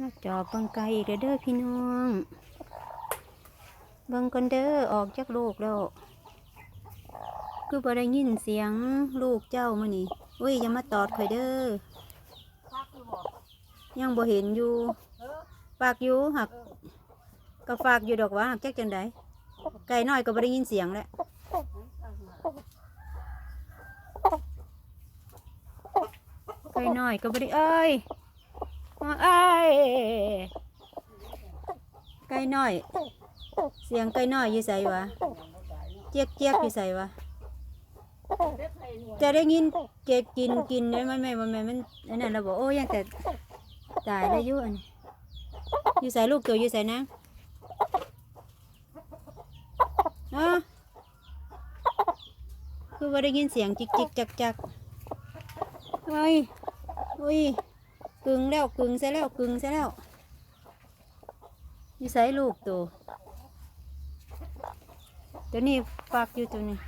นอกจอเบังไกลอีกเด้อพี่น้อง เบังกันเด้อออกจากลูกแล้ว คือบ่ได้ยินเสียงลูกเจ้ามื้อนี้อุ้ยอย่ามาตอดข่อยเด้อยังบ่เห็นอยู่ฝากอยู่หักก็ฝากอยู่ดอกว่าหักแจักจังไดไก่น้อยก็บ่ได้ยินเสียงแล้วไก่น้อยก็บ่ได้เอ้ย มาเอ้ไก่น้อย เสียงไก่น้อยอยู่ไสวะเจี๊ยกเจี๊ยกอยู่ไสวะเด็กไผ่หน่วยจะได้ยินเจ็ดกินกินได้ไหมไม่ไม่ไม่มันอันนั้นเราบอกโอ้ยังแต่ตายแล้ยุอันอยู่ใส่ลูกตัวอยู่ใส่นะเนาะคือว่าได้ยินเสียงจิกจิกจักจักเฮ้ยอุ้ย กึงแล้วกึงใส่แล้วกึงใส่แล้วนี่ใส่ลูกตัวตัวนี้ฝากอยู่ตัวนี้